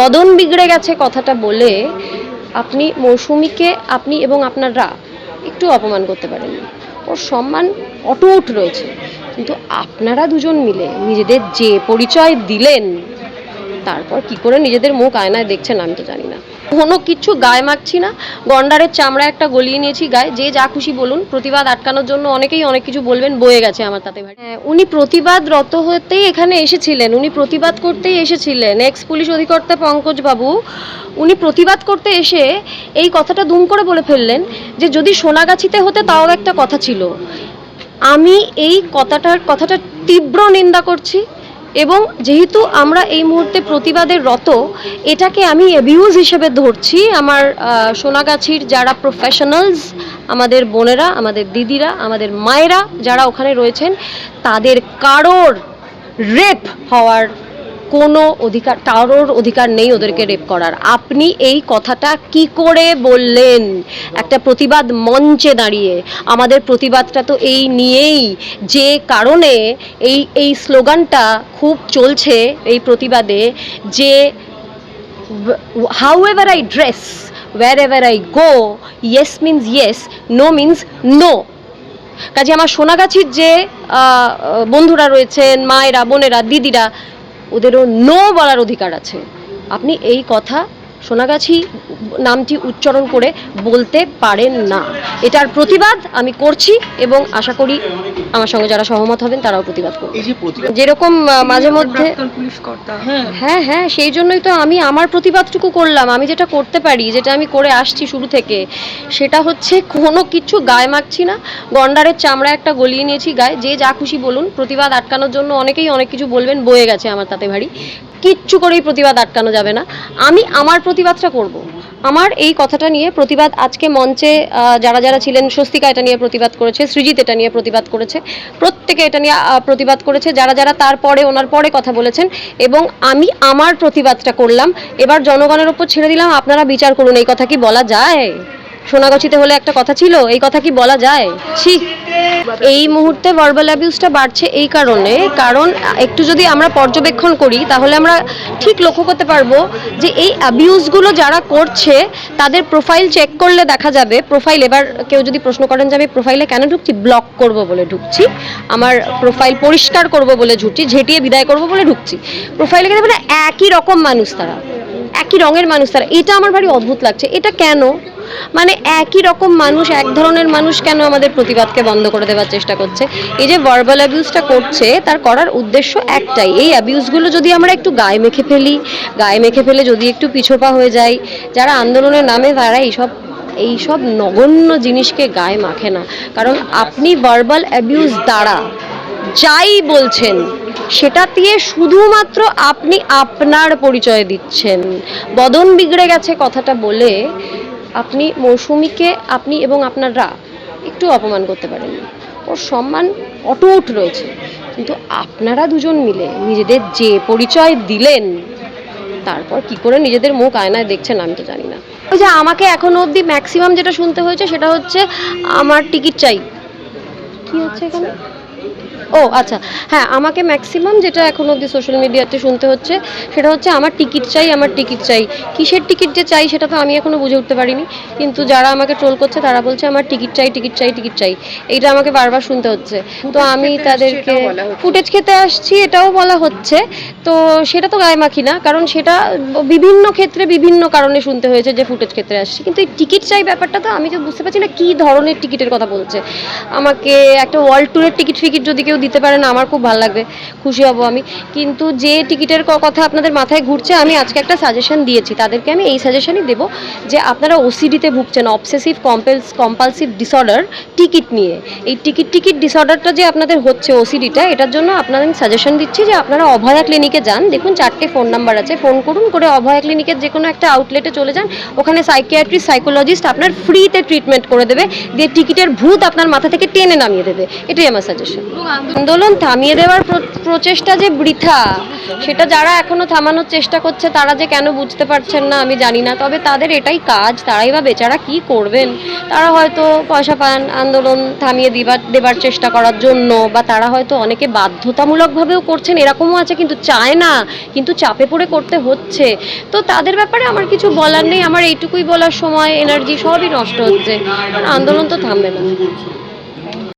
বদন বিগড়ে গেছে কথাটা বলে আপনি মৌসুমিকে, আপনি এবং আপনারা একটু অপমান করতে পারেন ওর সম্মান অটুট রয়েছে। কিন্তু আপনারা দুজন মিলে নিজেদের যে পরিচয় দিলেন, তারপর কি করে নিজেদের মুখ আয়নায় দেখছেন আমি তো জানি না। কোনো কিছু গায়ে মাখছি না। গন্ডারের চামড়া একটা গলিয়ে নিয়েছি গায়ে। যে যা খুশি বলুন প্রতিবাদ আটকানোর জন্য অনেকেই অনেক কিছু বলবেন বয়ে গেছে আমার তাতে ভাই হ্যাঁ, উনি প্রতিবাদরত হতেই এখানে এসেছিলেন উনি প্রতিবাদ করতেই এসেছিলেন। এক্স পুলিশ অধিকর্তা পঙ্কজ বাবু উনি প্রতিবাদ করতে এসে এই কথাটা দুম করে বলে ফেললেন যে যদি সোনাগাছিতে হতে তাও একটা কথা ছিল। আমি এই কথাটার কথাটা তীব্র নিন্দা করছি। এবং যেহেতু আমরা এই মুহূর্তে প্রতিবাদের রত, এটাকে আমি অ্যাবিউজ হিসেবে ধরছি আমার সোনাগাছির যারা প্রফেশনালস আমাদের বোনেরা, আমাদের দিদিরা, আমাদের মায়েরা যারা ওখানে রয়েছেন, তাদের কারোর রেপ হওয়ার কোনো অধিকার, কারোর অধিকার নেই ওদেরকে রেপ করার। আপনি এই কথাটা কি করে বললেন? একটা প্রতিবাদ মঞ্চে দাঁড়িয়ে। আমাদের প্রতিবাদটা তো এই নিয়েই। যে কারণে এই এই স্লোগানটা খুব চলছে এই প্রতিবাদে যে however I dress wherever I go yes means yes no means no কাজে আমার সোনাগাছির যে বন্ধুরা রয়েছেন, মায়েরা, বোনেরা, দিদিরা ওদেরও নো বলার অধিকার আছে। আপনি এই কথা সোনাগাছি নামটি উচ্চারণ করে বলতে পারেন না। এটার প্রতিবাদ আমি করছি এবং আশা করি আমার সঙ্গে যারা সহমত হবেন তারাও প্রতিবাদ করবে। এই যে প্রতিবাদ যেরকম মাঝে মধ্যে প্রাক্তন পুলিশ কর্তা। হ্যাঁ হ্যাঁ হ্যাঁ সেই জন্যই তো আমি আমার প্রতিবাদটুকু করলাম। আমি যেটা করতে পারি যেটা আমি করে আসছি শুরু থেকে সেটা হচ্ছে কোনো কিছু গায়ে মাখছি না। গন্ডারের চামড়া একটা গলিয়ে নিয়েছি গায়ে। যে যা খুশি বলুন প্রতিবাদ আটকানোর জন্য অনেকেই অনেক কিছু বলবেন বয়ে গেছে আমার তাতে ভারী। কিচ্ছু করেই প্রতিবাদ আটকানো যাবে না। আমি আমার প্রতিবাদটা করব। আমার এই কথাটা নিয়ে প্রতিবাদ আজকে মঞ্চে যারা যারা ছিলেন, স্বস্তিকা এটা নিয়ে প্রতিবাদ করেছে, সৃজিত এটা নিয়ে প্রতিবাদ করেছে, প্রত্যেকে এটা নিয়ে প্রতিবাদ করেছে, যারা যারা তারপরে ওনার পরে কথা বলেছেন এবং আমি আমার প্রতিবাদটা করলাম। এবার জনগণের উপর ছেড়ে দিলাম। আপনারা বিচার করুন, এই কথা কি বলা যায়? সোনাগাছিতে হলে একটা কথা ছিল, এই কথা কি বলা যায়? ছি। এই মুহূর্তে ভার্বাল অ্যাবিউজটা বাড়ছে এই কারণে, কারণ একটু যদি আমরা পর্যবেক্ষণ করি, তাহলে আমরা ঠিক লক্ষ্য করতে পারব যে এই অ্যাবিউজগুলো যারা করছে, তাদের প্রোফাইল চেক করলে দেখা যাবে প্রোফাইল এবার কেউ যদি প্রশ্ন করেন যে আমি প্রোফাইলে কেন ঢুকছি ব্লক করব বলে ঢুকছি, আমার প্রোফাইল পরিষ্কার করব বলে ঢুকছি, ঝেঁটিয়ে বিদায় করব বলে ঢুকছি প্রোফাইলে গেলে একই রকম মানুষ তারা, একই রঙের মানুষ তারা, এটা আমার ভারী অদ্ভুত লাগছে, এটা কেন? মানে একই রকম মানুষ, এক ধরনের মানুষ কেন আমাদের প্রতিবাদকে বন্ধ করে দেওয়ার চেষ্টা করছে? এই যে ভার্বাল অ্যাবিউজটা করছে, তার করার উদ্দেশ্য একটাই। এই অ্যাবিউজগুলো যদি আমরা একটু গায়ে মেখে ফেলি, গায়ে মেখে ফেলে যদি একটু পিছোপা হয়ে যাই, যারা আন্দোলনের নামে তারা এইসব এইসব নগণ্য জিনিসকে গায়ে মাখে না। কারণ আপনি ভার্বাল অ্যাবিউজ দ্বারা যাই বলছেন, সেটা দিয়ে শুধুমাত্র আপনি আপনার পরিচয় দিচ্ছেন। বদন বিগড়ে গেছে কথাটা বলে আপনি মৌসুমিকে, আপনি এবং আপনারা একটু অপমান করতে পারেননি। ওর সম্মান অটুট রয়েছে। কিন্তু আপনারা দুজন মিলে নিজেদের যে পরিচয় দিলেন, তারপর কি করে নিজেদের মুখ আয়নায় দেখছেন আমি তো জানি না। ওই যে আমাকে এখনও অবধি ম্যাক্সিমাম যেটা শুনতে হয়েছে সেটা হচ্ছে, আমার টিকিট চাই। কি হচ্ছে এখানে? ও আচ্ছা। হ্যাঁ আমাকে ম্যাক্সিমাম যেটা এখন অবধি সোশ্যাল মিডিয়াতে শুনতে হচ্ছে সেটা হচ্ছে আমার টিকিট চাই আমার টিকিট চাই। কিসের টিকিট যে চাই সেটা তো আমি এখনও বুঝে উঠতে পারিনি। কিন্তু যারা আমাকে ট্রোল করছে তারা বলছে আমার টিকিট চাই টিকিট চাই টিকিট চাই। এইটা আমাকে বারবার শুনতে হচ্ছে। তো আমি তাদেরকে। ফুটেজ খেতে আসছি এটাও বলা হচ্ছে। তো সেটা তো গায়ে মাখি না কারণ সেটা বিভিন্ন ক্ষেত্রে বিভিন্ন কারণে শুনতে হয়েছে যে ফুটেজ ক্ষেত্রে আসছি। কিন্তু এই টিকিট চাই ব্যাপারটা তো আমি তো বুঝতে পারছি না কী ধরনের টিকিটের কথা বলছে। আমাকে একটা ওয়ার্ল্ড ট্যুরের টিকিট ফিকিট যদি কেউ দিতে পারেন, আমার খুব ভালো লাগবে, খুশি হব আমি। কিন্তু যে টিকিটের কথা আপনাদের মাথায় ঘুরছে, আমি আজকে একটা সাজেশন দিয়েছি। তাদেরকে আমি এই সাজেশনই দেবো যে আপনারা ওসিডিতে ভুগছেন obsessive compels compulsive disorder ticket নিয়ে। এই টিকিট টিকিট ডিসঅর্ডারটা যে আপনাদের হচ্ছে ওসিডিটা এটার জন্য আপনাদের আমি সাজেশন দিচ্ছি যে আপনারা অভয়া ক্লিনিকে যান। দেখুন, চারটে ফোন নাম্বার আছে। ফোন করুন, করে অভয়া ক্লিনিকের যে কোনো একটা আউটলেটে চলে যান। ওখানে সাইকিয়াট্রিস্ট সাইকোলজিস্ট আপনার ফ্রিতে ট্রিটমেন্ট করে দেবে। দিয়ে টিকিটের ভূত আপনার মাথা থেকে টেনে নামিয়ে দেবে। এটাই আমার সাজেশন আন্দোলন থামিয়ে দেওয়ার প্রচেষ্টা যে বৃথা, সেটা যারা এখনও থামানোর চেষ্টা করছে, তারা যে কেন বুঝতে পারছেন না, আমি জানি না। তবে তাদের এটাই কাজ, তারাই বা বেচারা কি করবেন? তারা হয়তো পয়সা পান আন্দোলন থামিয়ে দিবার, দেবার চেষ্টা করার জন্য, বা তারা হয়তো অনেকে বাধ্যতামূলকভাবেও করছেন, এরকমও আছে, কিন্তু চায় না, কিন্তু চাপে পড়ে করতে হচ্ছে। তো তাদের ব্যাপারে আমার কিছু বলার নেই, আমার এইটুকুই বলার সময়, এনার্জি সবই নষ্ট হচ্ছে। আন্দোলন তো থামবে না।